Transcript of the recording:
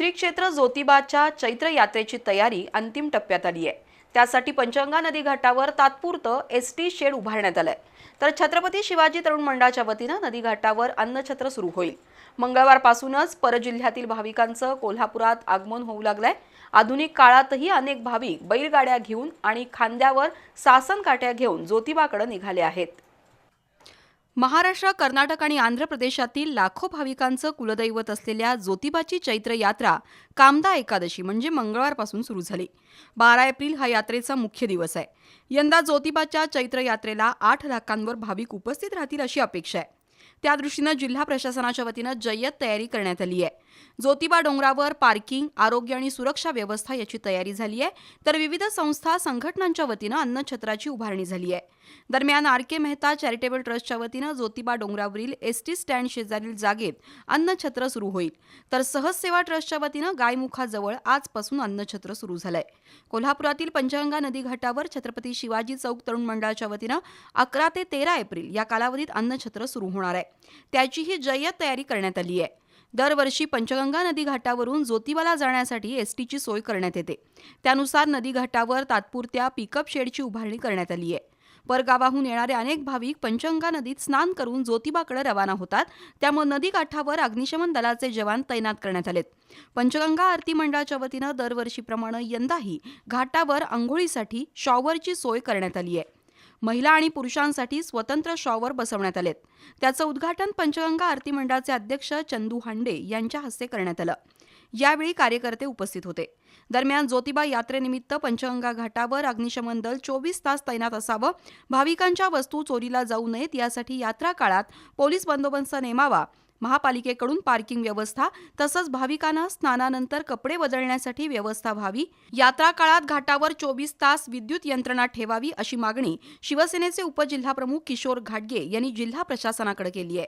श्री क्षेत्र ज्योतिबाच्या चैत्र यात्रेची तयारी अंतिम टप्प्यात आली आहे. त्यासाठी पंचगंगा नदी घाटावर तात्पुरतं एस टी शेड उभारण्यात आलंय. तर छत्रपती शिवाजी तरुण मंडळाच्या वतीनं नदी घाटावर अन्नछत्र सुरू होईल. मंगळवारपासूनच परजिल्ह्यातील भाविकांचं कोल्हापुरात आगमन होऊ लागलंय. आधुनिक काळातही अनेक भाविक बैलगाड्या घेऊन आणि खांद्यावर सासन काट्या घेऊन ज्योतिबाकडे निघाले आहेत. महाराष्ट्र कर्नाटक आणि आंध्र प्रदेशातील लाखो भाविकांचं कुलदैवत असलेल्या ज्योतिबाची चैत्र यात्रा कामदा एकादशी म्हणजे मंगळवारपासून सुरू झाली. बारा एप्रिल हा यात्रेचा मुख्य दिवस आहे. यंदा ज्योतिबाच्या चैत्र यात्रेला आठ लाखांवर भाविक उपस्थित राहतील अशी अपेक्षा आहे. त्या दृष्टीनं जिल्हा प्रशासनाच्या वतीनं जय्यत तयारी करण्यात आली आहे. ज्योतिबा डोंगरावर पार्किंग आरोग्य आणि सुरक्षा व्यवस्था याची तयारी झाली आहे. तर विविध संस्था संघटनांच्या वतीनं अन्नछत्राची उभारणी झाली आहे. दरम्यान आर के मेहता चॅरिटेबल ट्रस्टच्या वतीनं ज्योतिबा डोंगरावरील एस टी स्टँड शेजारील जागेत अन्नछत्र सुरू होईल. तर सहज सेवा ट्रस्टच्या वतीनं गायमुखाजवळ आजपासून अन्नछत्र सुरू झालंय. कोल्हापुरातील पंचगंगा नदी घाटावर छत्रपती शिवाजी चौक तरुण मंडळाच्या वतीनं अकरा ते तेरा एप्रिल या कालावधीत अन्नछत्र सुरू होणार आहे. त्याचीही जय्यत तयारी करण्यात आली आहे. दरवर्षी पंचगंगा नदी घाटावरून ज्योतिबाला जाण्यासाठी एस टीची सोय करण्यात येते. त्यानुसार नदी घाटावर तात्पुरत्या पिकअप शेडची उभारणी करण्यात आली आहे. परगावाहून येणारे अनेक भाविक पंचगंगा नदीत स्नान करून ज्योतिबाकडे रवाना होतात. त्यामुळे नदी काठावर अग्निशमन दलाचे जवान तैनात करण्यात आलेत. पंचगंगा आरती मंडळाच्या वतीनं दरवर्षीप्रमाणे यंदाही घाटावर आंघोळीसाठी शॉवरची सोय करण्यात आली आहे. महिला आणि पुरुषांसाठी स्वतंत्र शॉवर बसवण्यात आलेत. त्याचं उद्घाटन पंचगंगा आरती मंडळाचे अध्यक्ष चंदू हांडे यांच्या हस्ते करण्यात आलं. यावेळी कार्यकर्ते उपस्थित होते. दरम्यान ज्योतिबा यात्रेनिमित्त पंचगंगा घाटावर अग्निशमन दल चोवीस तास तैनात असावं भाविकांच्या वस्तू चोरीला जाऊ नयेत यासाठी यात्रा काळात पोलीस बंदोबस्त नेमावा महापालिकेकडून पार्किंग व्यवस्था तसंच भाविकांना स्नानानंतर कपडे बदलण्यासाठी व्यवस्था व्हावी. यात्रा काळात घाटावर चोवीस तास विद्युत यंत्रणा ठेवावी अशी मागणी शिवसेनेचे उपजिल्हाप्रमुख किशोर घाटगे यांनी जिल्हा प्रशासनाकडे केली आहे.